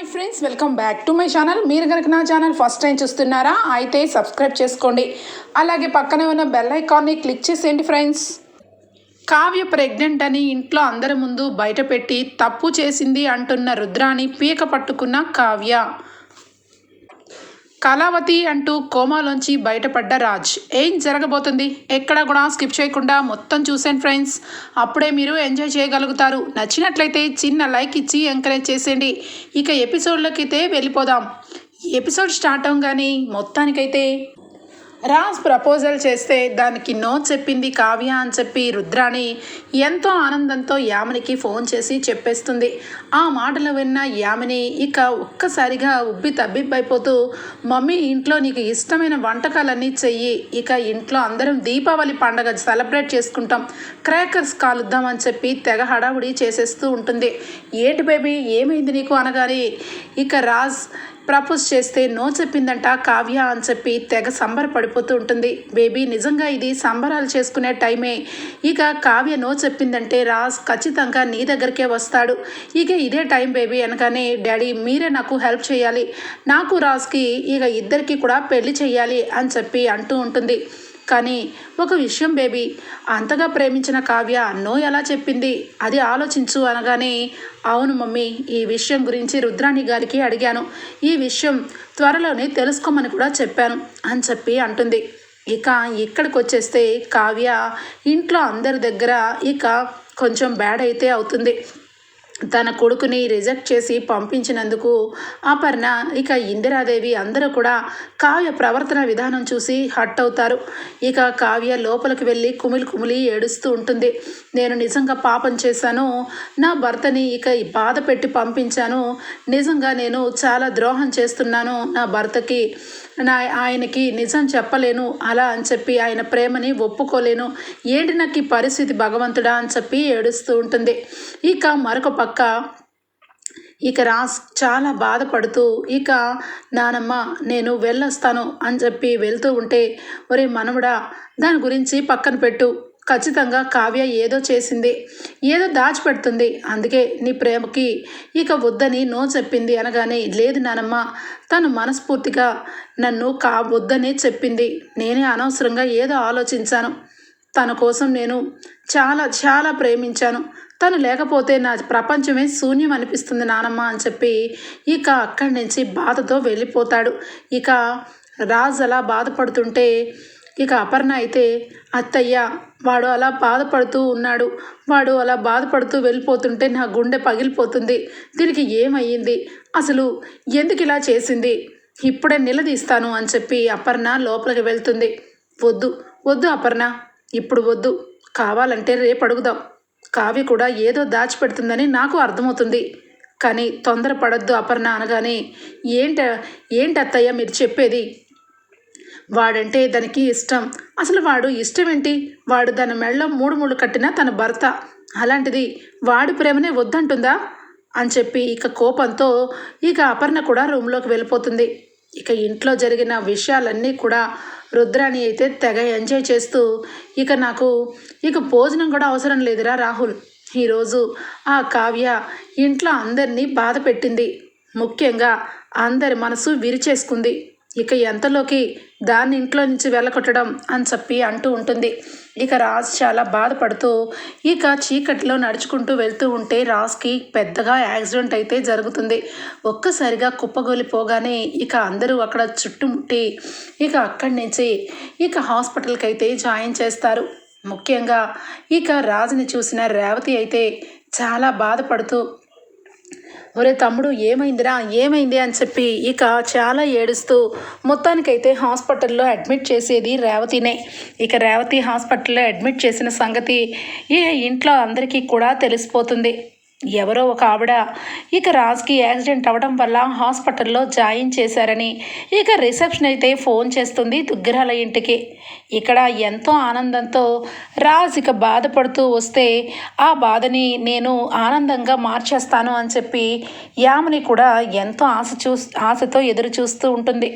Hi friends welcome back to my channel. మీరు కనుక నా ఛానల్ ఫస్ట్ టైం చూస్తున్నారా అయితే సబ్స్క్రైబ్ చేసుకోండి. అలాగే పక్కనే ఉన్న బెల్ ఐకాన్ని క్లిక్ చేసేయండి ఫ్రెండ్స్. కావ్య ప్రెగ్నెంట్ అని ఇంట్లో అందరి ముందు బయటపెట్టి తప్పు చేసింది అంటున్న రుద్రాని పీక పట్టుకున్న కావ్య. కళావతి అంటూ కోమాలోంచి బయటపడ్డ రాజ్. ఏం జరగబోతుంది? ఎక్కడా కూడా స్కిప్ చేయకుండా మొత్తం చూసాను ఫ్రెండ్స్. అప్పుడే మీరు ఎంజాయ్ చేయగలుగుతారు. నచ్చినట్లయితే చిన్న లైక్ ఇచ్చి ఎంకరేజ్ చేసేయండి. ఇక ఎపిసోడ్లోకి అయితే వెళ్ళిపోదాం ఎపిసోడ్ స్టార్ట్ అవగానే మొత్తానికైతే రాజ్ ప్రపోజల్ చేస్తే దానికి నో చెప్పింది కావ్య అని చెప్పి రుద్రాణి ఎంతో ఆనందంతో యామినికి ఫోన్ చేసి చెప్పేస్తుంది. ఆ మాటలు విన్న యామిని ఇక ఒక్కసారిగా ఉబ్బి తబ్బిబ్బైపోతూ మమ్మీ ఇంట్లో నీకు ఇష్టమైన వంటకాలన్నీ చెయ్యి. ఇక ఇంట్లో అందరం దీపావళి పండగ సెలబ్రేట్ చేసుకుంటాం. క్రాకర్స్ కాలుద్దామని చెప్పి తెగ హడావుడి చేసేస్తూ ఉంటుంది. ఏంటి బేబీ? ఏమైంది నీకు? అనగానే ఇక రాజ్ ప్రపోజ్ చేస్తే నో చెప్పిందంట కావ్య అని చెప్పి తెగ సంబరపడిపోతూ ఉంటుంది. బేబీ నిజంగా ఇది సంబరాలు చేసుకునే టైమే. ఇక కావ్య నో చెప్పిందంటే రాజ్ ఖచ్చితంగా నీ దగ్గరికే వస్తాడు. ఇక ఇదే టైం బేబీ అనగానే డాడీ మీరే నాకు హెల్ప్ చేయాలి. నాకు రాజ్కి ఇక ఇద్దరికి కూడా పెళ్ళి చేయాలి అని చెప్పి అంటూ ఉంటుంది. కానీ ఒక విషయం బేబీ అంతగా ప్రేమించిన కావ్య నో ఎలా చెప్పింది? అది ఆలోచించు అనగానే అవును మమ్మీ ఈ విషయం గురించి రుద్రాణి గారికి అడిగాను. ఈ విషయం త్వరలోనే తెలుసుకోమని కూడా చెప్పాను అని చెప్పి అంటుంది. ఇక ఇక్కడికి వచ్చేస్తే కావ్య ఇంట్లో అందరి దగ్గర ఇక కొంచెం బ్యాడ్ అయితే అవుతుంది. తన కొడుకుని రిజెక్ట్ చేసి పంపించినందుకు అపర్ణ ఇక ఇందిరాదేవి అందరూ కూడా కావ్య ప్రవర్తన విధానం చూసి హట్ అవుతారు. ఇక కావ్య లోపలికి వెళ్ళి కుమిలి కుమిలి ఏడుస్తూ ఉంటుంది. నేను నిజంగా పాపం చేశాను. నా భర్తని ఇక బాధ పెట్టి పంపించాను. నిజంగా నేను చాలా ద్రోహం చేస్తున్నాను నా భర్తకి. నా ఆయనకి నిజం చెప్పలేను అలా అని చెప్పి ఆయన ప్రేమని ఒప్పుకోలేను. ఏంటి నాకు ఈ పరిస్థితి భగవంతుడా అని చెప్పి ఏడుస్తూ ఉంటుంది. ఇక మరొక పక్క ఇక రాస్ చాలా బాధపడుతూ ఇక నానమ్మ నేను వెళ్ళొస్తాను అని చెప్పి వెళ్తూ ఉంటే ఒరే మనవడా దాని గురించి పక్కన పెట్టు. ఖచ్చితంగా కావ్య ఏదో చేసింది ఏదో దాచిపెడుతుంది. అందుకే నీ ప్రేమకి ఇక వద్దని నో చెప్పింది అనగానే లేదు నానమ్మ తను మనస్ఫూర్తిగా నన్ను కా వద్దనే చెప్పింది. నేనే అనవసరంగా ఏదో ఆలోచించాను. తన కోసం నేను చాలా చాలా ప్రేమించాను. తను లేకపోతే నా ప్రపంచమే శూన్యం అనిపిస్తుంది నానమ్మ అని చెప్పి ఇక అక్కడి నుంచి బాధతో వెళ్ళిపోతాడు. ఇక రాజు అలా బాధపడుతుంటే ఇక అపర్ణ అయితే అత్తయ్య వాడు అలా బాధపడుతూ ఉన్నాడు. వాడు అలా బాధపడుతూ వెళ్ళిపోతుంటే నా గుండె పగిలిపోతుంది. దీనికి ఏమయ్యింది? అసలు ఎందుకు ఇలా చేసింది? ఇప్పుడే నిలదీస్తాను అని చెప్పి అపర్ణ లోపలికి వెళ్తుంది. వద్దు వద్దు అపర్ణ. ఇప్పుడు వద్దు. కావాలంటే రేపు అడుగుదాం. కావ్య కూడా ఏదో దాచిపెడుతుందని నాకు అర్థమవుతుంది. కానీ తొందరపడద్దు అపర్ణ అనగానే ఏంట ఏంటి అత్తయ్య మీరు చెప్పేది? వాడంటే దానికి ఇష్టం. అసలు వాడు ఇష్టం ఏంటి వాడు తన మెడలో మూడు మూడు కట్టిన తన భర్త. అలాంటిది వాడి ప్రేమనే వద్దంటుందా? అని చెప్పి ఇక కోపంతో ఇక అపర్ణ కూడా రూమ్లోకి వెళ్ళిపోతుంది. ఇక ఇంట్లో జరిగిన విషయాలన్నీ కూడా రుద్రాణి అయితే తెగ ఎంజాయ్ చేస్తూ ఇక నాకు ఇక భోజనం కూడా అవసరం లేదురా రాహుల్. ఈరోజు ఆ కావ్య ఇంట్లో అందరినీ బాధ పెట్టింది. ముఖ్యంగా అందరి మనసు విరిచేసుకుంది. ఇక ఎంతలోకి దాన్ని ఇంట్లో నుంచి వెళ్ళకొట్టడం అని చెప్పి అంటూ ఉంటుంది. ఇక రాజ్ చాలా బాధపడుతూ ఇక చీకటిలో నడుచుకుంటూ వెళ్తూ ఉంటే రాజ్కి పెద్దగా యాక్సిడెంట్ అయితే జరుగుతుంది. ఒక్కసారిగా కుప్పగోలిపోగానే ఇక అందరూ అక్కడ చుట్టుముట్టి ఇక అక్కడి నుంచి ఇక హాస్పిటల్కి అయితే జాయిన్ చేస్తారు. ముఖ్యంగా ఇక రాజుని చూసిన రేవతి అయితే చాలా బాధపడుతూ ఒరే తమ్ముడు ఏమైందిరా? ఏమైంది అని చెప్పి ఇక చాలా ఏడుస్తూ మొత్తానికైతే హాస్పిటల్లో అడ్మిట్ చేసేది రేవతినే. ఇక రేవతి హాస్పిటల్లో అడ్మిట్ చేసిన సంగతి ఈ ఇంట్లో అందరికీ కూడా తెలిసిపోతుంది. ఎవరో ఒక ఆవిడ ఇక రాజ్కి యాక్సిడెంట్ అవ్వడం వల్ల హాస్పిటల్లో జాయిన్ చేశారని ఇక రిసెప్షన్ అయితే ఫోన్ చేస్తుంది దుగ్గరాల ఇంటికి. ఇక్కడ ఎంతో ఆనందంతో రాజ్ ఇక బాధపడుతూ వస్తే ఆ బాధని నేను ఆనందంగా మార్చేస్తాను అని చెప్పి యామని కూడా ఎంతో ఆశ చూ ఆశతో ఎదురు చూస్తూ ఉంటుంది.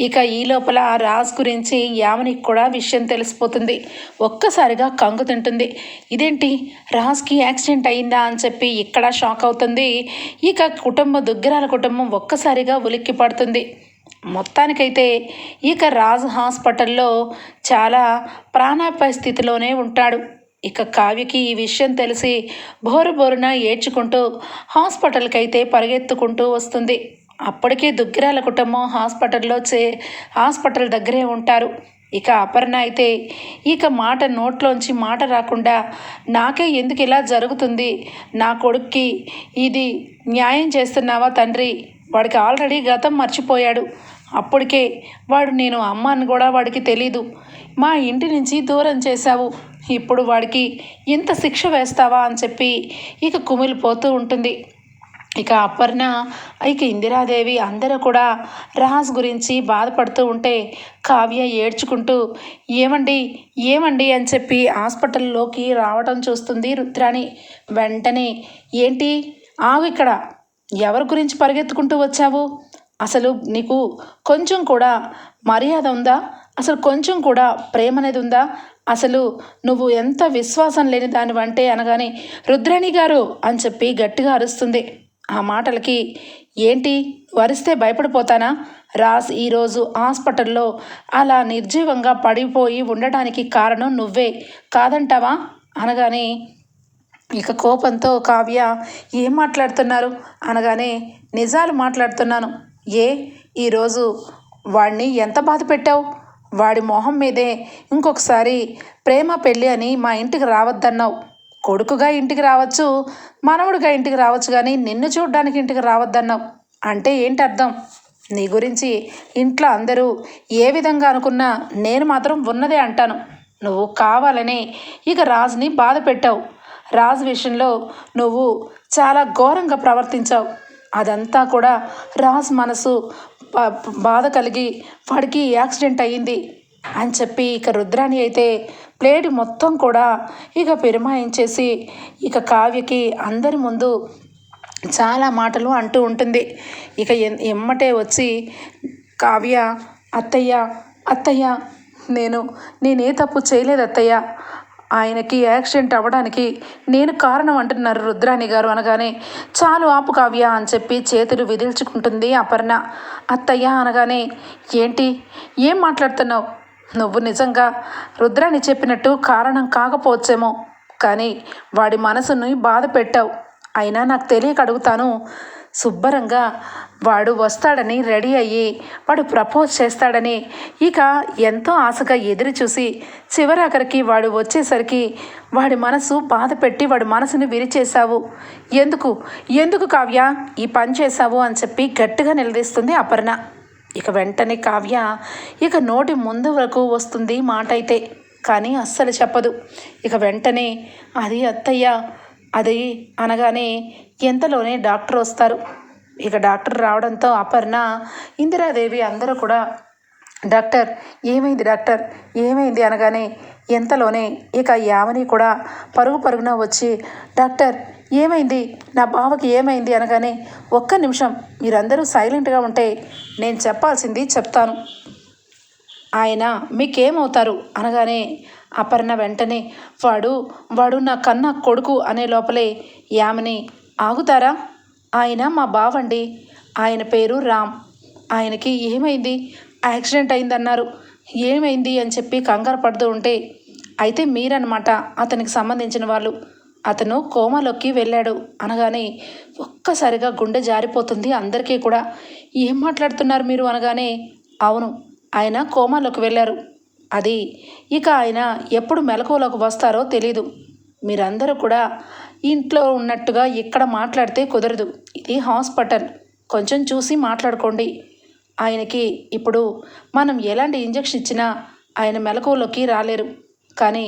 ఇక ఈ లోపల రాజ్ గురించి యామనికి కూడా విషయం తెలిసిపోతుంది. ఒక్కసారిగా కంగు తింటుంది. ఇదేంటి? రాజ్కి యాక్సిడెంట్ అయిందా అని చెప్పి ఇక్కడ షాక్ అవుతుంది. ఇక కుటుంబ దుగ్గరాల కుటుంబం ఒక్కసారిగా ఉలిక్కి పడుతుంది. మొత్తానికైతే ఇక రాజ్ హాస్పిటల్లో చాలా ప్రాణాపాయ స్థితిలోనే ఉంటాడు. ఇక కావ్యకి ఈ విషయం తెలిసి బోరు బోరున ఏడ్చుకుంటూ హాస్పిటల్కి అయితే పరిగెత్తుకుంటూ వస్తుంది. అప్పటికే దుగ్గిరాల కుటుంబం హాస్పిటల్లో చే హాస్పిటల్ దగ్గరే ఉంటారు. ఇక అపర్ణ అయితే ఇక మాట నోట్లోంచి మాట రాకుండా నాకే ఎందుకు ఇలా జరుగుతుంది? నా కొడుక్కి ఇది న్యాయం చేస్తున్నావా తండ్రి? వాడికి ఆల్రెడీ గతం మర్చిపోయాడు. అప్పటికే వాడు నేను అమ్మ అని కూడా వాడికి తెలీదు. మా ఇంటి నుంచి దూరం చేశావు. ఇప్పుడు వాడికి ఇంత శిక్ష వేస్తావా అని చెప్పి ఇక కుమిలిపోతూ ఉంటుంది. ఇక అపర్ణ ఇక ఇందిరాదేవి అందరూ కూడా రాజ్ గురించి బాధపడుతూ ఉంటే కావ్య ఏడ్చుకుంటూ ఏమండి ఏమండి? అని చెప్పి హాస్పిటల్లోకి రావటం చూస్తుంది రుద్రాణి. వెంటనే ఏంటి? ఆగు ఇక్కడ. ఎవరి గురించి పరిగెత్తుకుంటూ వచ్చావు? అసలు నీకు కొంచెం కూడా మర్యాద ఉందా? అసలు కొంచెం కూడా ప్రేమ అనేది ఉందా? అసలు నువ్వు ఎంత విశ్వాసం లేని దానివంటే అనగానే రుద్రాణి గారు అని చెప్పి గట్టిగా అరుస్తుంది. ఆ మాటలకి ఏంటి? వరిస్తే భయపడిపోతానా? రాస్ ఈరోజు హాస్పిటల్లో అలా నిర్జీవంగా పడిపోయి ఉండటానికి కారణం నువ్వే కాదంటావా? అనగానే ఇక కోపంతో కావ్య ఏం మాట్లాడుతున్నారు? అనగానే నిజాలు మాట్లాడుతున్నాను. ఏ? ఈరోజు వాడిని ఎంత బాధ పెట్టావు? వాడి మొహం మీదే ఇంకొకసారి ప్రేమ పెళ్ళి అని మా ఇంటికి రావద్దన్నావు. కొడుకుగా ఇంటికి రావచ్చు మనవడుగా ఇంటికి రావచ్చు కానీ నిన్ను చూడడానికి ఇంటికి రావద్దన్నావు. అంటే ఏంటి అర్థం? నీ గురించి ఇంట్లో అందరూ ఏ విధంగా అనుకున్నా నేను మాత్రం ఉన్నదే అంటాను. నువ్వు కావాలని ఇక రాజుని బాధ పెట్టావు. రాజు విషయంలో నువ్వు చాలా ఘోరంగా ప్రవర్తించావు. అదంతా కూడా రాజ్ మనసు బాధ కలిగి వాడికి యాక్సిడెంట్ అయ్యింది. అని చెప్పి ఇక రుద్రాణి అయితే ప్లేట్ మొత్తం కూడా ఇక పెరుమాయించేసి ఇక కావ్యకి అందరి ముందు చాలా మాటలు అంటూ ఉంటుంది. ఇక ఎమ్మటే వచ్చి కావ్య అత్తయ్య అత్తయ్య నేను నేనే తప్పు చేయలేదు అత్తయ్య. ఆయనకి యాక్సిడెంట్ అవ్వడానికి నేను కారణం అంటున్నారు రుద్రాణి గారు అనగానే చాలు ఆపు కావ్య అని చెప్పి చేతులు విదిల్చుకుంటుంది అపర్ణ. అత్తయ్య అనగానే ఏంటి? ఏం మాట్లాడుతున్నావు? నువ్వు నిజంగా రుద్రాన్ని చెప్పినట్టు కారణం కాకపోవచ్చేమో. కానీ వాడి మనసుని బాధ పెట్టావు. అయినా నాకు తెలియక అడుగుతాను. శుభ్రంగా వాడు వస్తాడని రెడీ అయ్యి వాడు ప్రపోజ్ చేస్తాడని. ఇక ఎంతో ఆశగా ఎదురు చూసి చివరాఖరికి వాడు వచ్చేసరికి వాడి మనసు బాధ పెట్టి వాడి మనసుని విరిచేశావు. ఎందుకు? ఎందుకు కావ్య? ఈ పని చేశావు అని చెప్పి గట్టిగా నిలదీస్తుంది అపర్ణ. ఇక వెంటనే కావ్య ఇక నోటి ముందు వరకు వస్తుంది మాట అయితే కానీ అస్సలు చెప్పదు. ఇక వెంటనే అది అత్తయ్య అది అనగానే ఎంతలోనే డాక్టర్ వస్తారు. ఇక డాక్టర్ రావడంతో అపర్ణ ఇందిరాదేవి అందరూ కూడా డాక్టర్ ఏమైంది డాక్టర్ ఏమైంది అనగానే ఎంతలోనే ఇక యామని కూడా పరుగు పరుగున వచ్చి డాక్టర్ ఏమైంది? నా బావకి ఏమైంది అనగానే ఒక్క నిమిషం మీరందరూ సైలెంట్గా ఉంటే నేను చెప్పాల్సింది చెప్తాను. ఆయన మీకేమవుతారు? అనగానే అపర్ణ వెంటనే వాడు వాడు నా కన్న కొడుకు అనే లోపలే యామిని ఆగుతారా? ఆయన మా బావండి. ఆయన పేరు రామ్. ఆయనకి ఏమైంది? యాక్సిడెంట్ అయిందన్నారు. ఏమైంది అని చెప్పి కంగారు పడుతూ ఉంటే అయితే మీరన్నమాట అతనికి సంబంధించిన వాళ్ళు. అతను కోమాలోకి వెళ్ళాడు. అనగానే ఒక్కసారిగా గుండె జారిపోతుంది. అందరికీ కూడా ఏం మాట్లాడుతున్నారు మీరు? అనగానే అవును ఆయన కోమాలోకి వెళ్ళారు. అది ఇక ఆయన ఎప్పుడు మెలకువలోకి వస్తారో తెలీదు. మీరందరూ కూడా ఇంట్లో ఉన్నట్టుగా ఇక్కడ మాట్లాడితే కుదరదు. ఇది హాస్పిటల్. కొంచెం చూసి మాట్లాడుకోండి. ఆయనకి ఇప్పుడు మనం ఎలాంటి ఇంజక్షన్ ఇచ్చినా ఆయన మెలకువలోకి రాలేరు. కానీ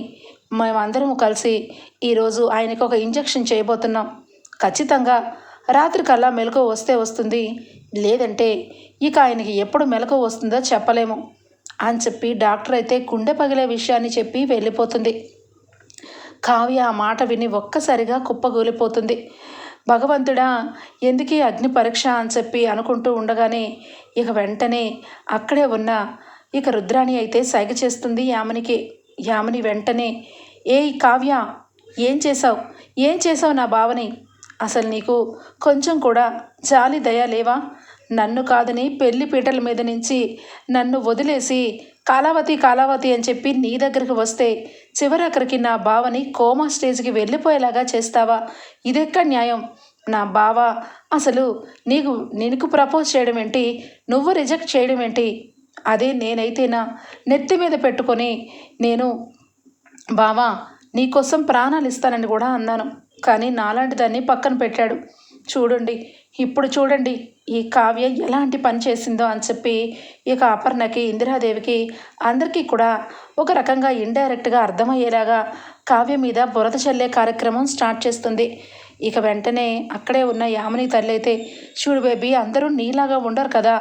మేమందరం కలిసి ఈరోజు ఆయనకు ఒక ఇంజక్షన్ చేయబోతున్నాం. ఖచ్చితంగా రాత్రికల్లా మెలకు వస్తే వస్తుంది. లేదంటే ఇక ఆయనకి ఎప్పుడు మెలకు వస్తుందో చెప్పలేము అని చెప్పి డాక్టర్ అయితే గుండె పగిలే విషయాన్ని చెప్పి వెళ్ళిపోతుంది. కావ్య ఆ మాట విని ఒక్కసారిగా కుప్పగూలిపోతుంది భగవంతుడా ఎందుకీ అగ్ని పరీక్ష అని చెప్పి అనుకుంటూ ఉండగానే ఇక వెంటనే అక్కడే ఉన్న ఇక రుద్రాణి అయితే సైగ చేస్తుంది యామనికి. యామిని వెంటనే ఏ కావ్య ఏం చేసావు ఏం చేసావు నా బావని? అసలు నీకు కొంచెం కూడా జాలి దయ లేవా? నన్ను కాదని పెళ్ళి పీటల మీద నుంచి నన్ను వదిలేసి కాలావతి కాలావతి అని చెప్పి నీ దగ్గరికి వస్తే చివరక్కడికి నా బావని కోమా స్టేజ్కి వెళ్ళిపోయేలాగా చేస్తావా? ఇదెక్కడ న్యాయం? నా బావ అసలు నీకు నీకు ప్రపోజ్ చేయడం ఏంటి? నువ్వు రిజెక్ట్ చేయడం ఏంటి? అదే నేనైతేనా నెత్తి మీద పెట్టుకొని నేను బావా నీకోసం ప్రాణాలు ఇస్తానని కూడా అన్నాను. కానీ నాలాంటి దాన్ని పక్కన పెట్టాడు. చూడండి ఇప్పుడు చూడండి ఈ కావ్య ఎలాంటి పని చేసిందో అని చెప్పి ఇక అపర్ణకి ఇందిరాదేవికి అందరికీ కూడా ఒక రకంగా ఇండైరెక్ట్గా అర్థమయ్యేలాగా కావ్య మీద బురద చల్లే కార్యక్రమం స్టార్ట్ చేస్తుంది. ఇక వెంటనే అక్కడే ఉన్న యామిని తల్లి అయితే చూడు బేబీ అందరూ నీలాగా ఉండరు కదా.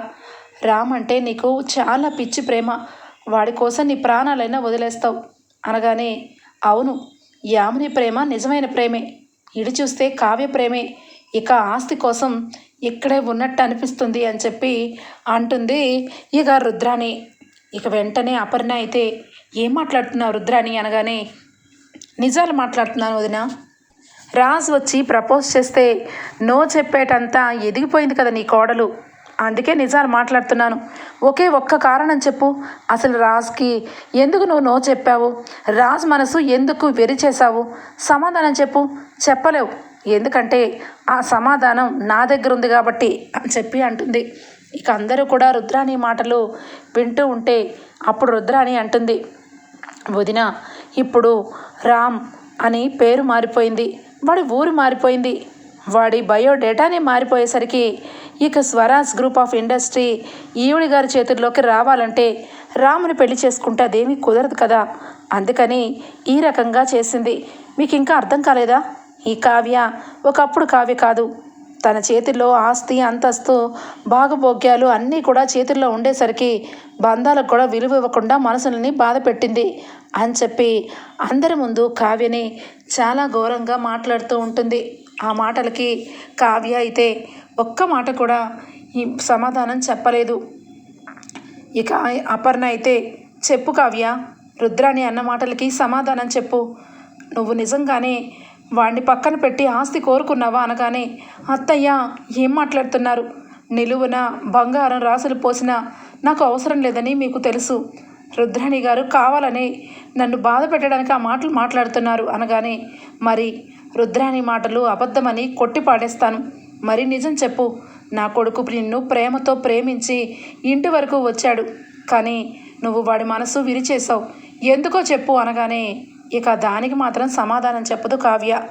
రామ్ అంటే నీకు చాలా పిచ్చి ప్రేమ. వాడి కోసం నీ ప్రాణాలైనా వదిలేస్తావు. అనగానే అవును యామిని ప్రేమ నిజమైన ప్రేమే. ఇడి చూస్తే కావ్య ప్రేమే. ఇక ఆస్తి కోసం ఇక్కడే ఉన్నట్టు అనిపిస్తుంది అని చెప్పి అంటుంది ఇక రుద్రాణి. ఇక వెంటనే అపర్ణ అయితే ఏం మాట్లాడుతున్నావు రుద్రాణి? అనగానే నిజాలు మాట్లాడుతున్నాను వదిన. రాజ్ వచ్చి ప్రపోజ్ చేస్తే నో చెప్పేటంతా ఎదిగిపోయింది కదా నీ కోడలు. అందుకే నిజాలు మాట్లాడుతున్నాను. ఒకే ఒక్క కారణం చెప్పు. అసలు రాజ్కి ఎందుకు నువ్వు నో చెప్పావు? రాజ్ మనసు ఎందుకు వెరి చేశావు సమాధానం చెప్పు. చెప్పలేవు. ఎందుకంటే ఆ సమాధానం నా దగ్గర ఉంది కాబట్టి అని చెప్పి అంటుంది. ఇక అందరూ కూడా రుద్రాణి మాటలు వింటూ ఉంటే అప్పుడు రుద్రాణి అంటుంది. వదిన ఇప్పుడు రామ్ అని పేరు మారిపోయింది. వాడి ఊరు మారిపోయింది. వాడి బయోడేటానే మారిపోయేసరికి ఇక స్వరాజ్ గ్రూప్ ఆఫ్ ఇండస్ట్రీ ఈవిడి గారి చేతుల్లోకి రావాలంటే రాముని పెళ్ళి చేసుకుంటే అదేమీ కుదరదు కదా. అందుకని ఈ రకంగా చేసింది. మీకు ఇంకా అర్థం కాలేదా? ఈ కావ్య ఒకప్పుడు కావ్య కాదు. తన చేతిలో ఆస్తి అంతస్తు భాగభోగ్యాలు అన్నీ కూడా చేతుల్లో ఉండేసరికి బంధాలకు కూడా విలువ ఇవ్వకుండా మనసులని బాధ పెట్టింది అని చెప్పి అందరి ముందు కావ్యని చాలా ఘోరంగా మాట్లాడుతూ ఉంటుంది. ఆ మాటలకి కావ్య అయితే ఒక్క మాట కూడా ఈ సమాధానం చెప్పలేదు. ఇక అపర్ణ అయితే చెప్పు కావ్య రుద్రాణి అన్న మాటలకి సమాధానం చెప్పు. నువ్వు నిజంగానే వాణ్ణి పక్కన పెట్టి ఆస్తి కోరుకున్నావా? అనగానే అత్తయ్య ఏం మాట్లాడుతున్నారు? నిలువున బంగారం రాసులు పోసినా నాకు అవసరం లేదని మీకు తెలుసు. రుద్రాణి గారు కావాలని నన్ను బాధ పెట్టడానికి ఆ మాటలు మాట్లాడుతున్నారు. అనగానే మరి రుద్రాణి మాటలు అబద్ధమని కొట్టి పాడేస్తాను. మరి నిజం చెప్పు. నా కొడుకు నిన్ను ప్రేమతో ప్రేమించి ఇంటి వరకు వచ్చాడు. కానీ నువ్వు వాడి మనసు విరిచేశావు. ఎందుకో చెప్పు అనగానే ఇక దానికి మాత్రం సమాధానం చెప్పదు కావ్య.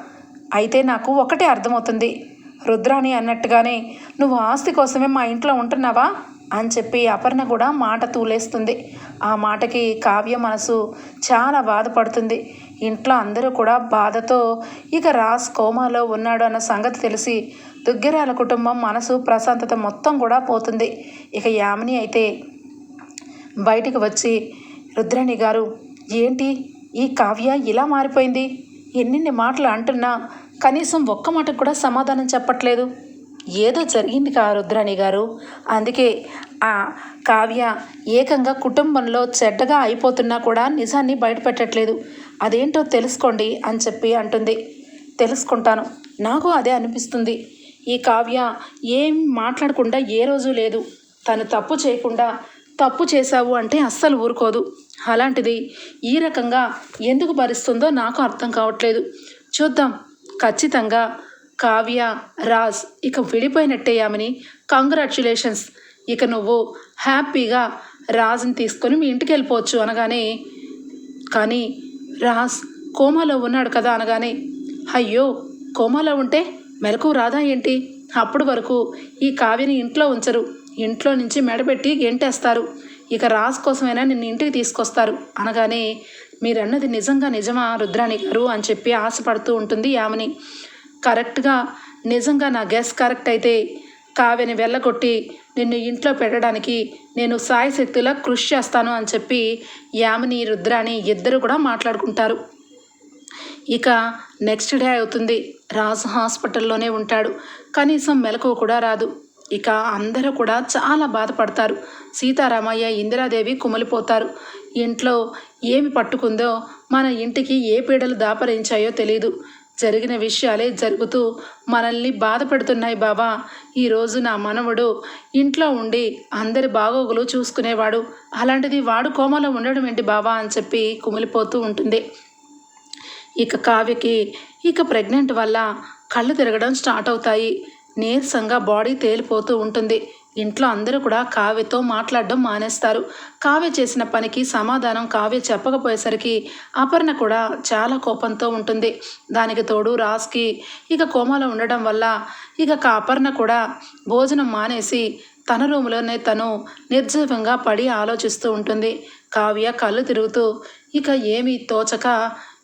అయితే నాకు ఒకటే అర్థమవుతుంది. రుద్రాణి అన్నట్టుగానే నువ్వు ఆస్తి కోసమే మా ఇంట్లో ఉంటున్నావా? అని చెప్పి అపర్ణ కూడా మాట తూలేస్తుంది. ఆ మాటకి కావ్య మనసు చాలా బాధపడుతుంది. ఇంట్లో అందరూ కూడా బాధతో ఇక రాస్ కోమాలో ఉన్నాడు అన్న సంగతి తెలిసి దుగ్గరాల కుటుంబం మనసు ప్రశాంతత మొత్తం కూడా పోతుంది. ఇక యామిని అయితే బయటికి వచ్చి రుద్రాణి గారు ఏంటి? ఈ కావ్య ఇలా మారిపోయింది? ఎన్నిన్ని మాటలు అంటున్నా కనీసం ఒక్క మాటకు కూడా సమాధానం చెప్పట్లేదు. ఏదో జరిగింది కా రుద్రాణి గారు? అందుకే ఆ కావ్య ఏకంగా కుటుంబంలో చెడ్డగా అయిపోతున్నా కూడా నిజాన్ని బయటపెట్టట్లేదు. అదేంటో తెలుసుకోండి అని చెప్పి అంటుంది. తెలుసుకుంటాను. నాకు అదే అనిపిస్తుంది. ఈ కావ్య ఏం మాట్లాడకుండా ఏ రోజు లేదు. తను తప్పు చేయకుండా తప్పు చేశావు అంటే అస్సలు ఊరుకోదు. అలాంటిది ఈ రకంగా ఎందుకు భరిస్తుందో నాకు అర్థం కావట్లేదు. చూద్దాం. ఖచ్చితంగా కావ్య రాజ్ ఇక విడిపోయినట్టేయామని కంగ్రాచ్యులేషన్స్ ఇక నువ్వు హ్యాపీగా రాజ్ని తీసుకొని మీ ఇంటికి వెళ్ళిపోవచ్చు అనగానే కానీ రాజ్ కోమాలో ఉన్నాడు కదా అనగానే అయ్యో కోమాలో ఉంటే మెలకు రాదా ఏంటి? అప్పుడు వరకు ఈ కావ్యని ఇంట్లో ఉంచరు. ఇంట్లో నుంచి మెడబెట్టి గెంటేస్తారు. ఇక రాజ్ కోసమైనా నిన్ను ఇంటికి తీసుకొస్తారు. అనగానే మీరన్నది నిజంగా నిజమా రుద్రాణి గారు అని చెప్పి ఆశపడుతూ ఉంటుంది యామిని. కరెక్ట్గా నిజంగా నా గెస్ కరెక్ట్ అయితే కావ్యని వెళ్ళగొట్టి నిన్ను ఇంట్లో పెట్టడానికి నేను సాయశక్తిలా కృషి చేస్తాను అని చెప్పి యామిని రుద్రాణి ఇద్దరు కూడా మాట్లాడుకుంటారు. ఇక నెక్స్ట్ డే అవుతుంది. రాజు హాస్పిటల్లోనే ఉంటాడు. కనీసం మెలకు కూడా రాదు. ఇక అందరూ కూడా చాలా బాధపడతారు. సీతారామయ్య ఇందిరాదేవి కుమిలిపోతారు. ఇంట్లో ఏమి పట్టుకుందో మన ఇంటికి ఏ పీడలు దాపరించాయో తెలియదు జరిగిన విషయాలే జరుగుతూ మనల్ని బాధ పెడుతున్నాయి బాబా ఈరోజు నా మనవడు ఇంట్లో ఉండి అందరి బాగోగులు చూసుకునేవాడు. అలాంటిది వాడు కోమలో ఉండడం ఏంటి బాబా అని చెప్పి కుమిలిపోతూ ఉంటుంది. ఇక కావ్యకి ఇక ప్రెగ్నెంట్ వల్ల కళ్ళు తిరగడం స్టార్ట్ అవుతాయి. నీరసంగా బాడీ తేలిపోతూ ఉంటుంది. ఇంట్లో అందరూ కూడా కావ్యతో మాట్లాడడం మానేస్తారు. కావ్య చేసిన పనికి సమాధానం కావ్య చెప్పకపోయేసరికి అపర్ణ కూడా చాలా కోపంతో ఉంటుంది. దానికి తోడు రాస్కి ఇక కోమాలో ఉండడం వల్ల ఇక అపర్ణ కూడా భోజనం మానేసి తన రూములోనే తను నిర్జీవంగా పడి ఆలోచిస్తూ ఉంటుంది. కావ్య కళ్ళు తిరుగుతూ ఇక ఏమీ తోచక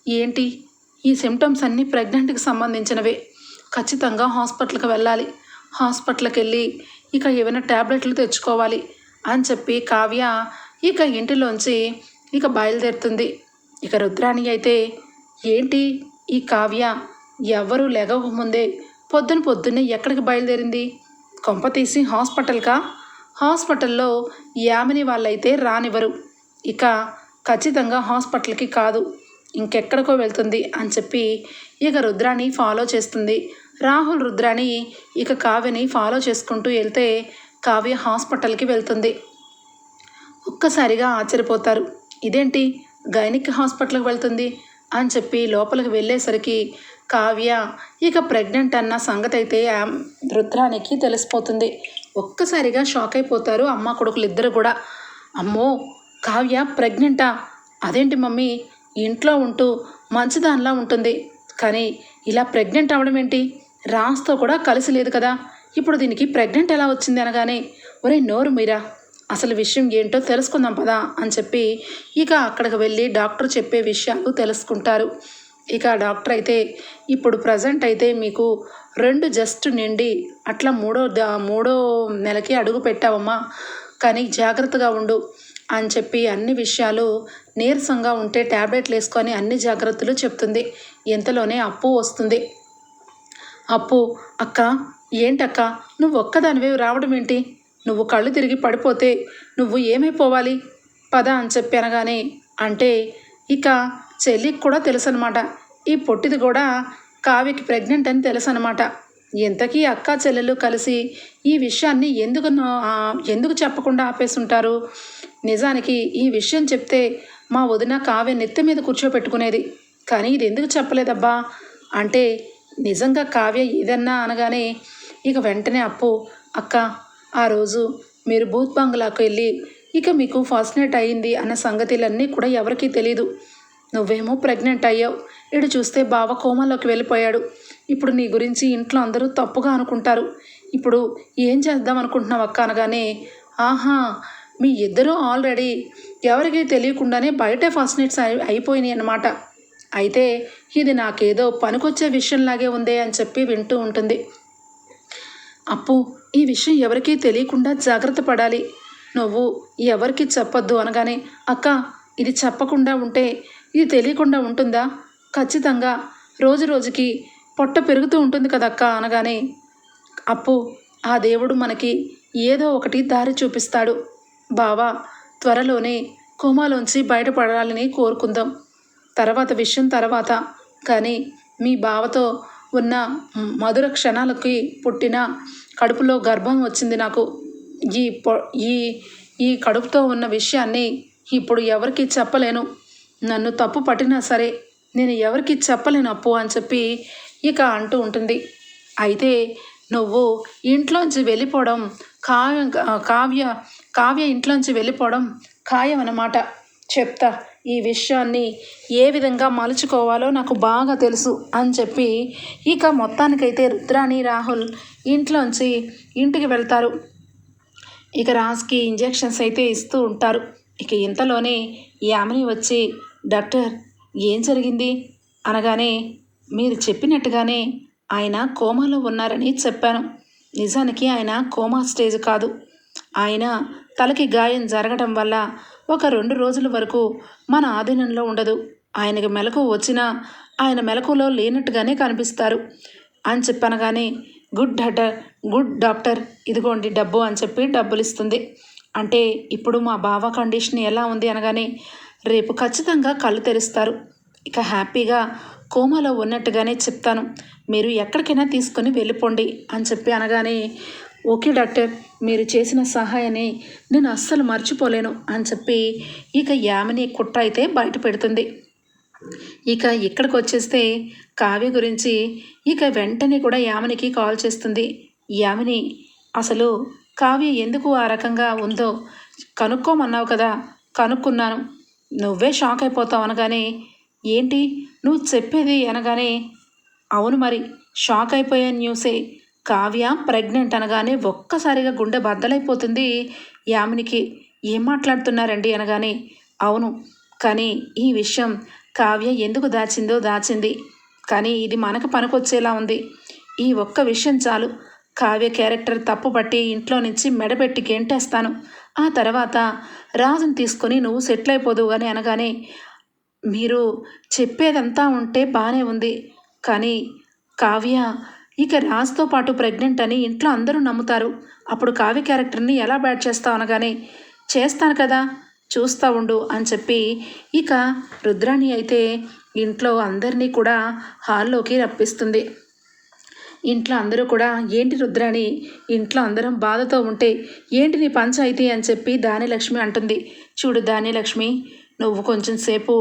ఏంటి? ఈ సిమ్టమ్స్ అన్నీ ప్రెగ్నెంట్కి సంబంధించినవే. ఖచ్చితంగా హాస్పిటల్కి వెళ్ళాలి. హాస్పిటల్కి వెళ్ళి ఇక ఏమైనా ట్యాబ్లెట్లు తెచ్చుకోవాలి అని చెప్పి కావ్య ఇక ఇంటిలోంచి ఇక బయలుదేరుతుంది. ఇక రుద్రాణి అయితే ఏంటి? ఈ కావ్య ఎవ్వరూ లెగవ ముందే. పొద్దున పొద్దున్నే ఎక్కడికి బయలుదేరింది? కొంప తీసి హాస్పిటల్కా? హాస్పిటల్లో యామిని వాళ్ళైతే రానివ్వరు. ఇక ఖచ్చితంగా హాస్పిటల్కి కాదు. ఇంకెక్కడికో వెళ్తుంది అని చెప్పి ఇక రుద్రాని ఫాలో చేస్తుంది. రాహుల్ రుద్రాని ఇక కావ్యని ఫాలో చేసుకుంటూ వెళ్తే కావ్య హాస్పిటల్కి వెళ్తుంది. ఒక్కసారిగా ఆశ్చర్యపోతారు. ఇదేంటి? గైనిక్ హాస్పిటల్కి వెళ్తుంది అని చెప్పి లోపలికి వెళ్ళేసరికి కావ్య ఇక ప్రెగ్నెంట్ అన్న సంగతి అయితే రుద్రానికి తెలిసిపోతుంది. ఒక్కసారిగా షాక్ అయిపోతారు అమ్మ కొడుకులు ఇద్దరు కూడా. అమ్మో! కావ్య ప్రెగ్నెంటా? అదేంటి మమ్మీ? ఇంట్లో ఉంటూ మంచిదానిలా ఉంటుంది. కానీ ఇలా ప్రెగ్నెంట్ అవ్వడం ఏంటి? రాస్తో కూడా కలిసి లేదు కదా. ఇప్పుడు దీనికి ప్రెగ్నెంట్ ఎలా వచ్చింది అనగానే ఒరే నోరు మీరా అసలు విషయం ఏంటో తెలుసుకుందాం పదా అని చెప్పి ఇక అక్కడికి వెళ్ళి డాక్టర్ చెప్పే విషయాలు తెలుసుకుంటారు. ఇక డాక్టర్ అయితే ఇప్పుడు ప్రజెంట్ అయితే మీకు రెండు జస్ట్ నిండి అట్లా మూడో మూడో నెలకి అడుగు పెట్టావమ్మా. కానీ జాగ్రత్తగా ఉండు. అని చెప్పి అన్ని విషయాలు నీరసంగా ఉంటే ట్యాబ్లెట్లు వేసుకొని అన్ని జాగ్రత్తలు చెప్తుంది. ఇంతలోనే అప్పు వస్తుంది. అప్పు అక్క ఏంటక్క? నువ్వు ఒక్కదానివే రావడం ఏంటి? నువ్వు కళ్ళు తిరిగి పడిపోతే నువ్వు ఏమైపోవాలి? పద అని చెప్పి అనగానే అంటే ఇక చెల్లికి కూడా తెలుసు అనమాట ఈ పొట్టిది కూడా కావికి ప్రెగ్నెంట్ అని తెలుసు అనమాట ఇంతకీ అక్క చెల్లెలు కలిసి ఈ విషయాన్ని ఎందుకు ఎందుకు చెప్పకుండా ఆపేసుంటారు? నిజానికి ఈ విషయం చెప్తే మా వదిన కావ్య నెత్తి మీద కూర్చోపెట్టుకునేది. కానీ ఇది ఎందుకు చెప్పలేదబ్బా? అంటే నిజంగా కావ్య ఏదన్నా అనగానే ఇక వెంటనే అప్పు అక్క ఆ రోజు మీరు బూత్ బంగ్లాకు వెళ్ళి ఇక మీకు ఫస్ట్ నైట్ అయింది అన్న సంగతిలన్నీ కూడా ఎవరికీ తెలీదు. నువ్వేమో ప్రెగ్నెంట్ అయ్యావు. ఇటు చూస్తే బావ కోమాలోకి వెళ్ళిపోయాడు. ఇప్పుడు నీ గురించి ఇంట్లో అందరూ తప్పుగా అనుకుంటారు. ఇప్పుడు ఏం చేద్దాం అనుకుంటున్నావు అక్క అనగానే ఆహా మీ ఇద్దరూ ఆల్రెడీ ఎవరికి తెలియకుండానే బయటే ఫస్ట్ నైట్స్ అయిపోయినాయి అనమాట అయితే ఇది నాకేదో పనికొచ్చే విషయంలాగే ఉందే అని చెప్పి వింటూ ఉంటుంది. అప్పు ఈ విషయం ఎవరికీ తెలియకుండా జాగ్రత్త పడాలి. నువ్వు ఎవరికి చెప్పొద్దు అనగానే అక్క ఇది చెప్పకుండా ఉంటే ఇది తెలియకుండా ఉంటుందా? ఖచ్చితంగా. రోజు రోజుకి పొట్ట పెరుగుతూ ఉంటుంది కదక్క అనగానే అప్పు ఆ దేవుడు మనకి ఏదో ఒకటి దారి చూపిస్తాడు. బావా త్వరలోనే కోమాలోంచి బయటపడాలని కోరుకుందాం. తర్వాత విషయం తర్వాత. కానీ మీ బావతో ఉన్న మధుర క్షణాలకి పుట్టిన కడుపులో గర్భం వచ్చింది నాకు. ఈ పొ ఈ ఈ కడుపుతో ఉన్న విషయాన్ని ఇప్పుడు ఎవరికి చెప్పలేను. నన్ను తప్పు పట్టినా సరే నేను ఎవరికి చెప్పలేను అప్పు అని చెప్పి ఇక అంటూ ఉంటుంది. అయితే నువ్వు ఇంట్లోంచి వెళ్ళిపోవడం కావ్య కావ్య కావ్య ఇంట్లోంచి వెళ్ళిపోవడం ఖాయం అన్నమాట చెప్తా ఈ విషయాన్ని ఏ విధంగా మలుచుకోవాలో నాకు బాగా తెలుసు అని చెప్పి ఇక మొత్తానికైతే రుద్రాని రాహుల్ ఇంట్లోంచి ఇంటికి వెళ్తారు. ఇక రాజ్కి ఇంజెక్షన్స్ అయితే ఇస్తూ ఉంటారు. ఇక ఇంతలోనే యామిని వచ్చి డాక్టర్ ఏం జరిగింది? అనగానే మీరు చెప్పినట్టుగానే ఆయన కోమాలో ఉన్నారని చెప్పాను. నిజానికి ఆయన కోమా స్టేజ్ కాదు. ఆయన తలకి గాయం జరగడం వల్ల ఒక రెండు రోజుల వరకు మన ఆధీనంలో ఉండదు. ఆయనకి మెలకు వచ్చినా ఆయన మెలకులో లేనట్టుగానే కనిపిస్తారు. అని చెప్పనగానే గుడ్ డాక్టర్ గుడ్ డాక్టర్ ఇదిగోండి డబ్బు అని చెప్పి డబ్బులు ఇస్తుంది అంటే ఇప్పుడు మా బావ కండిషన్ ఎలా ఉంది? అనగానే రేపు ఖచ్చితంగా కళ్ళు తెరుస్తారు. ఇక హ్యాపీగా కోమాలో ఉన్నట్టుగానే చెప్తాను. మీరు ఎక్కడికైనా తీసుకొని వెళ్ళిపోండి అని చెప్పి అనగానే ఓకే డాక్టర్ మీరు చేసిన సహాయాన్ని నేను అస్సలు మర్చిపోలేను అని చెప్పి ఇక యామిని కుట్ర అయితే బయట పెడుతుంది. ఇక ఇక్కడికి వచ్చేస్తే కావ్య గురించి ఇక వెంటనే కూడా యామినికి కాల్ చేస్తుంది. యామిని అసలు కావ్య ఎందుకు ఆ రకంగా ఉందో కనుక్కోమన్నావు కదా కనుక్కున్నాను. నువ్వే షాక్ అయిపోతావు అనగానే ఏంటి? నువ్వు చెప్పేది అనగానే అవును మరి షాక్ అయిపోయే న్యూసే. కావ్య ప్రెగ్నెంట్ అనగానే ఒక్కసారిగా గుండె బద్దలైపోతుంది యామినికి. ఏం మాట్లాడుతున్నారండి? అనగానే అవును కానీ ఈ విషయం కావ్య ఎందుకు దాచిందో దాచింది. కానీ ఇది మనకు పనికొచ్చేలా ఉంది. ఈ ఒక్క విషయం చాలు. కావ్య క్యారెక్టర్ తప్పుపట్టి ఇంట్లో నుంచి మెడపెట్టి గెంటేస్తాను. ఆ తర్వాత రాజును తీసుకొని నువ్వు సెటిల్ అయిపోదు అని అనగానే మీరు చెప్పేదంతా ఉంటే బాగానే ఉంది. కానీ కావ్య ఇక రాజ్తో పాటు ప్రెగ్నెంట్ అని ఇంట్లో అందరూ నమ్ముతారు. అప్పుడు కావ్య క్యారెక్టర్ని ఎలా బ్యాడ్ చేస్తావు అనగానే చేస్తాను కదా చూస్తా ఉండు అని చెప్పి ఇక రుద్రాణి అయితే ఇంట్లో అందరినీ కూడా హాల్లోకి రప్పిస్తుంది. ఇంట్లో అందరూ కూడా ఏంటి రుద్రాణి ఇంట్లో అందరం బాధతో ఉంటే ఏంటి నీ పంచాయితీ అని చెప్పి దానిలక్ష్మి అంటుంది. చూడు దానిలక్ష్మి నువ్వు కొంచెం సేపు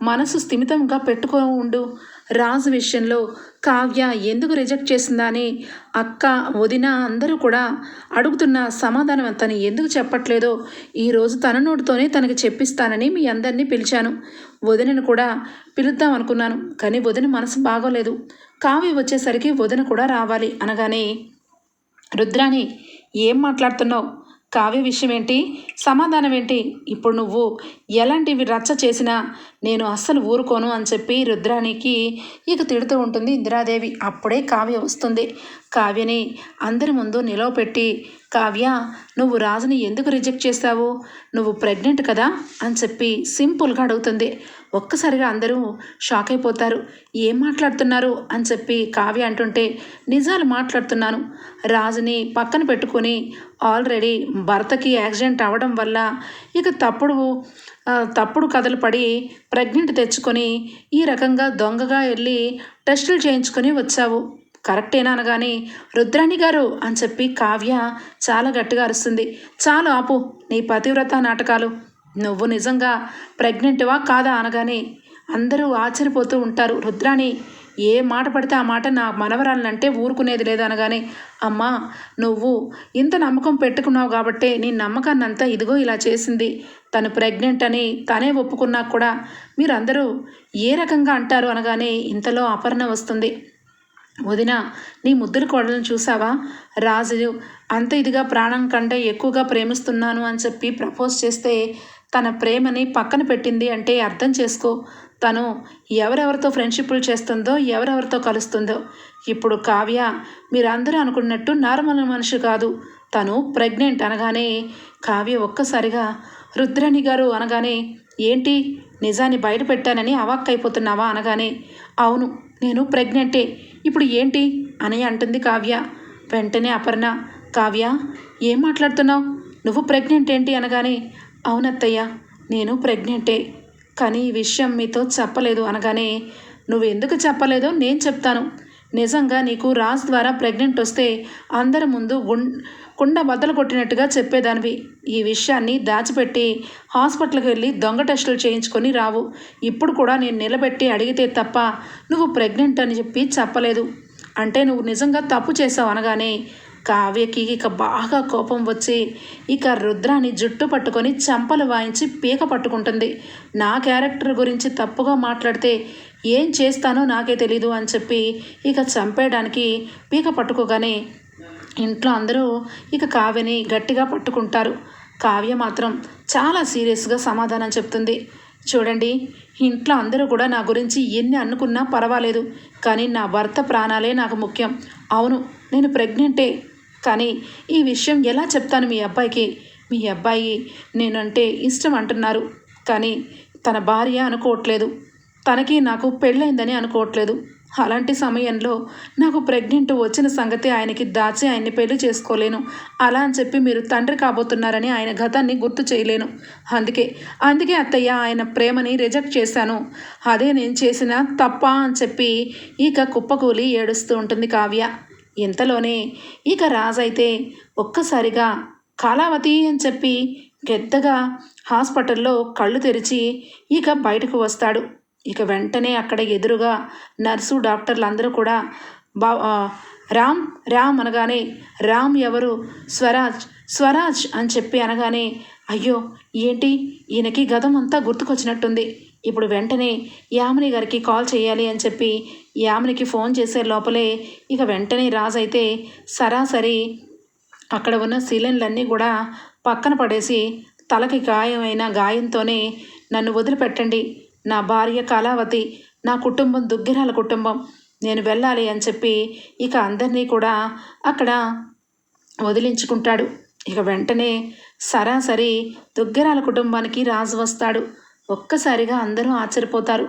మనసు స్థిమితంగా పెట్టుకో ఉండు. రాజు విషయంలో కావ్య ఎందుకు రిజెక్ట్ చేసిందా అని అక్క వదిన అందరూ కూడా అడుగుతున్న సమాధానం తను ఎందుకు చెప్పట్లేదో ఈరోజు తన నోటితోనే తనకి చెప్పిస్తానని మీ అందరినీ పిలిచాను. వదినను కూడా పిలుద్దాం అనుకున్నాను కానీ వదిన మనసు బాగోలేదు. కావ్య వచ్చేసరికి వదిన కూడా రావాలి అనగానే రుద్రాణి ఏం మాట్లాడుతున్నావు? కావ్య విషయం ఏంటి సమాధానం ఏంటి ఇప్పుడు నువ్వు ఎలాంటివి రచ్చ చేసినా నేను అస్సలు ఊరుకోను అని చెప్పి రుద్రానికి ఇక తిడుతూ ఉంటుంది ఇందిరాదేవి. అప్పుడే కావ్య వస్తుంది. కావ్యని అందరి ముందు నిలవపెట్టి కావ్య నువ్వు రాజుని ఎందుకు రిజెక్ట్ చేస్తావు? నువ్వు ప్రెగ్నెంట్ కదా? అని చెప్పి సింపుల్గా అడుగుతుంది. ఒక్కసారిగా అందరూ షాక్ అయిపోతారు. ఏం మాట్లాడుతున్నారు? అని చెప్పి కావ్య అంటుంటే నిజాలు మాట్లాడుతున్నాను. రాజుని పక్కన పెట్టుకొని ఆల్రెడీ భర్తకి యాక్సిడెంట్ అవ్వడం వల్ల ఇక తప్పుడు తప్పుడు కథలు పడి ప్రెగ్నెంట్ తెచ్చుకొని ఈ రకంగా దొంగగా వెళ్ళి టెస్టులు చేయించుకొని వచ్చావు. కరెక్టేనా అనగానే రుద్రాణి గారు అని చెప్పి కావ్య చాలా గట్టిగా అరుస్తుంది. చాలు ఆపు నీ పతివ్రత నాటకాలు. నువ్వు నిజంగా ప్రెగ్నెంట్వా కాదా అనగానే అందరూ ఆశ్చర్యపోతూ ఉంటారు. రుద్రాణి ఏ మాట పడితే ఆ మాట నా మనవరాలనంటే ఊరుకునేది లేదు అనగానే అమ్మా నువ్వు ఇంత నమ్మకం పెట్టుకున్నావు కాబట్టే నీ నమ్మకాన్ని అంతా ఇదిగో ఇలా చేసింది. తను ప్రెగ్నెంట్ అని తనే ఒప్పుకున్నా కూడా మీరందరూ ఏ రకంగా అంటారు అనగానే ఇంతలో అపర్ణ వస్తుంది. వదిన నీ ముద్దుల కోడలను చూసావా? రాజు అంత ఇదిగా ప్రాణం కంటే ఎక్కువగా ప్రేమిస్తున్నాను అని చెప్పి ప్రపోజ్ చేస్తే తన ప్రేమని పక్కన పెట్టింది అంటే అర్థం చేసుకో. తను ఎవరెవరితో ఫ్రెండ్షిప్లు చేస్తుందో ఎవరెవరితో కలుస్తుందో. ఇప్పుడు కావ్య మీరందరూ అనుకున్నట్టు నార్మల్ మనిషి కాదు. తను ప్రెగ్నెంట్ అనగానే కావ్య ఒక్కసారిగా రుద్రణి గారు అనగానే ఏంటి నిజాన్ని బయట పెట్టానని అవాక్కైపోతున్నావా? అనగానే అవును నేను ప్రెగ్నెంటే. ఇప్పుడు ఏంటి? అని అంటుంది కావ్య. వెంటనే అపర్ణ కావ్య ఏం మాట్లాడుతున్నావు? నువ్వు ప్రెగ్నెంట్ ఏంటి అనగానే అవునత్తయ్య నేను ప్రెగ్నెంటే. కానీ ఈ విషయం మీతో చెప్పలేదు అనగానే నువ్వు ఎందుకు చెప్పలేదో నేను చెప్తాను. నిజంగా నీకు రాజ్ ద్వారా ప్రెగ్నెంట్ వస్తే అందరి ముందు గుం కుండ బద్దలు కొట్టినట్టుగా చెప్పేదానివి. ఈ విషయాన్ని దాచిపెట్టి హాస్పిటల్కి వెళ్ళి దొంగ టెస్టులు చేయించుకొని రావు. ఇప్పుడు కూడా నేను నిలబెట్టి అడిగితే తప్ప నువ్వు ప్రెగ్నెంట్ అని చెప్పి చెప్పలేదు. అంటే నువ్వు నిజంగా తప్పు చేసావు అనగానే కావ్యకి ఇక బాగా కోపం వచ్చి ఇక రుద్రాన్ని జుట్టు పట్టుకొని చంపలు వాయించి పీక పట్టుకుంటుంది. నా క్యారెక్టర్ గురించి తప్పుగా మాట్లాడితే ఏం చేస్తానో నాకే తెలీదు అని చెప్పి ఇక చంపేయడానికి పీక పట్టుకోగానే ఇంట్లో అందరూ ఇక కావ్యని గట్టిగా పట్టుకుంటారు. కావ్య మాత్రం చాలా సీరియస్గా సమాధానం చెప్తుంది. చూడండి ఇంట్లో అందరూ కూడా నా గురించి ఎన్ని అనుకున్నా పర్వాలేదు కానీ నా భర్త ప్రాణాలే నాకు ముఖ్యం. అవును నేను ప్రెగ్నెంటే. కానీ ఈ విషయం ఎలా చెప్తాను మీ అబ్బాయికి? మీ అబ్బాయి నేనంటే ఇష్టం అంటున్నారు. కానీ తన భార్య అనుకోవట్లేదు. తనకి నాకు పెళ్ళైందని అనుకోవట్లేదు. అలాంటి సమయంలో నాకు ప్రెగ్నెంట్ వచ్చిన సంగతి ఆయనకి దాచి ఆయన్ని పెళ్ళి చేసుకోలేను. అలా అని చెప్పి మీరు తండ్రి కాబోతున్నారని ఆయన గతాన్ని గుర్తు చేయలేను. అందుకే అందుకే అత్తయ్య ఆయన ప్రేమని రిజెక్ట్ చేశాను. అదే నేను చేసిన తప్ప అని చెప్పి ఇక కుప్పకూలి ఏడుస్తూ ఉంటుంది కావ్య. ఇంతలోనే ఇక రాజైతే ఒక్కసారిగా కాలావతి అని చెప్పి గెద్దగా హాస్పిటల్లో కళ్ళు తెరిచి ఇక బయటకు వస్తాడు. ఇక వెంటనే అక్కడ ఎదురుగా నర్సు డాక్టర్లు అందరూ కూడా బా రామ్ రామ్ అనగానే రామ్ ఎవరు? స్వరాజ్ స్వరాజ్ అని చెప్పి అనగానే అయ్యో ఏంటి? ఈయనకి గతం అంతా గుర్తుకొచ్చినట్టుంది. ఇప్పుడు వెంటనే యామిని గారికి కాల్ చేయాలి అని చెప్పి యామినికి ఫోన్ చేసే లోపలే ఇక వెంటనే రాజైతే అయితే సరాసరి అక్కడ ఉన్న సీలన్లన్నీ కూడా పక్కన పడేసి తలకి గాయమైన గాయంతోనే నన్ను వదిలిపెట్టండి. నా భార్య కళావతి నా కుటుంబం దుగ్గిరాల కుటుంబం. నేను వెళ్ళాలి అని చెప్పి ఇక అందరినీ కూడా అక్కడ వదిలించుకుంటాడు. ఇక వెంటనే సరాసరి దుగ్గిరాల కుటుంబానికి రాజు వస్తాడు. ఒక్కసారిగా అందరూ ఆశ్చర్యపోతారు.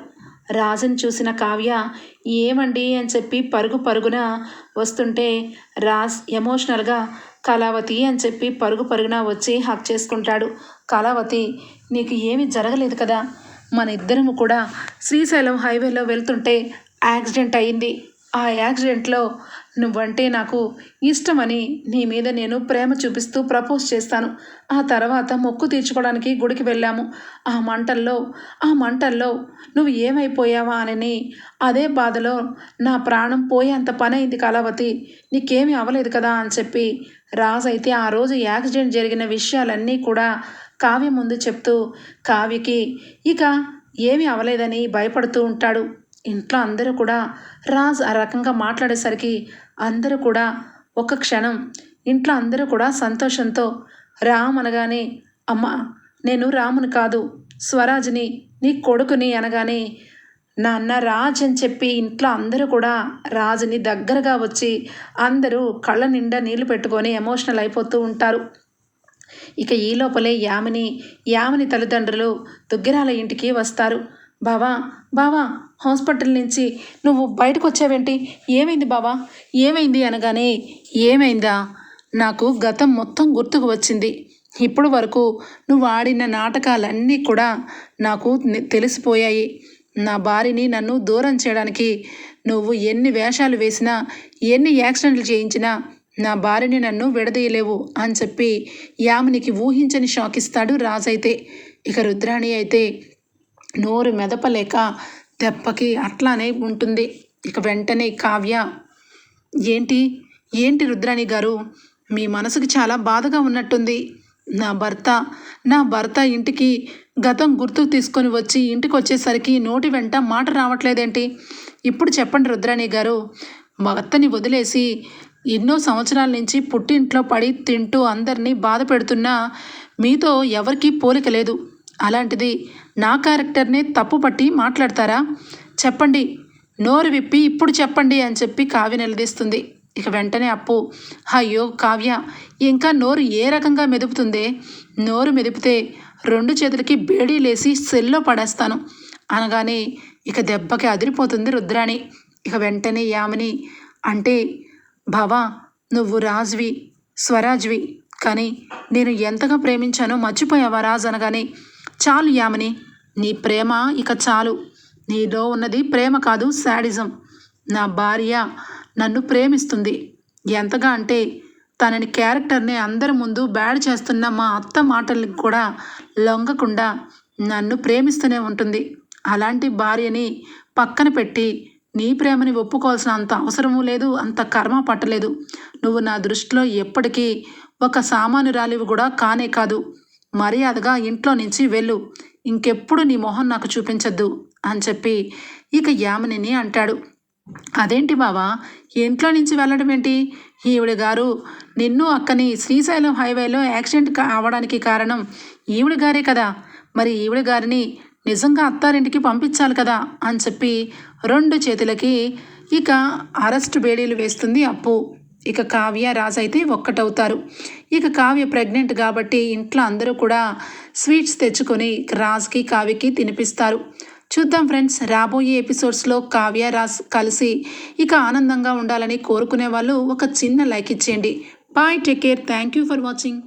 రాజుని చూసిన కావ్య ఏమండి? అని చెప్పి పరుగు పరుగున వస్తుంటే రాజ్ ఎమోషనల్గా కళావతి అని చెప్పి పరుగు పరుగున వచ్చి హక్ చేసుకుంటాడు. కళావతి నీకు ఏమీ జరగలేదు కదా? మన ఇద్దరము కూడా శ్రీశైలం హైవేలో వెళ్తుంటే యాక్సిడెంట్ అయింది. ఆ యాక్సిడెంట్లో నువ్వంటే నాకు ఇష్టమని నీ మీద నేను ప్రేమ చూపిస్తూ ప్రపోజ్ చేస్తాను. ఆ తర్వాత మొక్కు తీర్చుకోవడానికి గుడికి వెళ్ళాము. ఆ మంటల్లో ఆ మంటల్లో నువ్వు ఏమైపోయావా అని అదే బాధలో నా ప్రాణం పోయేంత పని అయింది కళావతి. నీకేమీ అవ్వలేదు కదా అని చెప్పి రాజు అయితే ఆ రోజు యాక్సిడెంట్ జరిగిన విషయాలన్నీ కూడా కావ్య ముందు చెప్తూ కావ్యకి ఇక ఏమీ అవ్వలేదని భయపడుతూ ఉంటాడు. ఇంట్లో అందరూ కూడా రాజ్ ఆ రకంగా మాట్లాడేసరికి అందరూ కూడా ఒక క్షణం ఇంట్లో అందరూ కూడా సంతోషంతో రామ్ అనగానే అమ్మ నేను రాముని కాదు స్వరాజ్ని నీ కొడుకుని అనగానే నాన్న రాజ్ అని చెప్పి ఇంట్లో అందరూ కూడా రాజుని దగ్గరగా వచ్చి అందరూ కళ్ళ నిండా నీళ్ళు పెట్టుకొని ఎమోషనల్ అయిపోతూ ఉంటారు. ఇక ఈ లోపలే యామిని యామిని తల్లిదండ్రులు దుగ్గిరాల ఇంటికి వస్తారు. బావా బావా హాస్పిటల్ నుంచి నువ్వు బయటకు వచ్చావేంటి? ఏమైంది బావా? ఏమైంది అనగానే ఏమైందా? నాకు గతం మొత్తం గుర్తుకు వచ్చింది. ఇప్పుడు వరకు నువ్వు ఆడిన నాటకాలన్నీ కూడా నాకు తెలిసిపోయాయి. నా భార్యని నన్ను దూరం చేయడానికి నువ్వు ఎన్ని వేషాలు వేసినా ఎన్ని యాక్సిడెంట్లు చేయించినా నా భార్యని నన్ను విడదీయలేవు అని చెప్పి యామినికి ఊహించని షాక్ ఇస్తాడు రాజైతే ఇక రుద్రాణి అయితే నోరు మెదపలేక దెబ్బకి అట్లానే ఉంటుంది. ఇక వెంటనే కావ్య ఏంటి? ఏంటి రుద్రాణి గారు? మీ మనసుకు చాలా బాధగా ఉన్నట్టుంది. నా భర్త నా భర్త ఇంటికి గతం గుర్తుకు తీసుకొని వచ్చి ఇంటికి వచ్చేసరికి నోటి వెంట మాట రావట్లేదేంటి? ఇప్పుడు చెప్పండి రుద్రాణి గారు. భర్తని వదిలేసి ఎన్నో సంవత్సరాల నుంచి పుట్టింట్లో పడి తింటూ అందరినీ బాధ పెడుతున్నా మీతో ఎవరికీ పోలిక లేదు. అలాంటిది నా క్యారెక్టర్నే తప్పుపట్టి మాట్లాడతారా? చెప్పండి. నోరు విప్పి ఇప్పుడు చెప్పండి అని చెప్పి కావ్య నిలదీస్తుంది. ఇక వెంటనే అప్పు. అయ్యో కావ్య ఇంకా నోరు ఏ రకంగా మెదుపుతుందే? నోరు మెదిపితే రెండు చేతులకి బేడీలేసి సెల్లో పడేస్తాను. అనగానే ఇక దెబ్బకి అదిరిపోతుంది రుద్రాణి. ఇక వెంటనే యామిని అంటే బావా నువ్వు రాజ్వి స్వరాజ్వి కానీ నేను ఎంతగా ప్రేమించానో మర్చిపోయావా రాజ్ అనగానే చాలు యామిని నీ ప్రేమ ఇక చాలు. నీలో ఉన్నది ప్రేమ కాదు శాడిజం. నా భార్య నన్ను ప్రేమిస్తుంది. ఎంతగా అంటే తనని క్యారెక్టర్ని అందరి ముందు బ్యాడ్ చేస్తున్న మా అత్త మాటలకు కూడా లొంగకుండా నన్ను ప్రేమిస్తూనే ఉంటుంది. అలాంటి భార్యని పక్కన పెట్టి నీ ప్రేమని ఒప్పుకోవాల్సిన అంత అవసరమూ లేదు అంత కర్మ పట్టలేదు. నువ్వు నా దృష్టిలో ఎప్పటికీ ఒక సామాన్యురాలివి కూడా కానే కాదు. మర్యాదగా ఇంట్లో నుంచి వెళ్ళు. ఇంకెప్పుడు నీ మొహం నాకు చూపించద్దు అని చెప్పి ఇక యామినిని అంటాడు. అదేంటి బావా? ఇంట్లో నుంచి వెళ్ళడం ఏంటి? ఈవిడ గారు నిన్ను అక్కని శ్రీశైలం హైవేలో యాక్సిడెంట్ కా- అవ్వడానికి కారణం ఈవిడ గారే కదా. మరి ఈవిడ గారిని నిజంగా అత్తారింటికి పంపించాలి కదా అని చెప్పి రెండు చేతులకి ఇక అరెస్ట్ బేడీలు వేస్తుంది అప్పు. ఇక కావ్య రాజ్ అయితే ఒక్కటవుతారు. ఇక కావ్య ప్రెగ్నెంట్ కాబట్టి ఇంట్లో అందరూ కూడా స్వీట్స్ తెచ్చుకొని రాజ్కి కావ్యకి తినిపిస్తారు. చూద్దాం ఫ్రెండ్స్ రాబోయే ఎపిసోడ్స్లో కావ్య రాజ్ కలిసి ఇక ఆనందంగా ఉండాలని కోరుకునే వాళ్ళు ఒక చిన్న లైక్ ఇచ్చేయండి. Bye take care thank you for watching.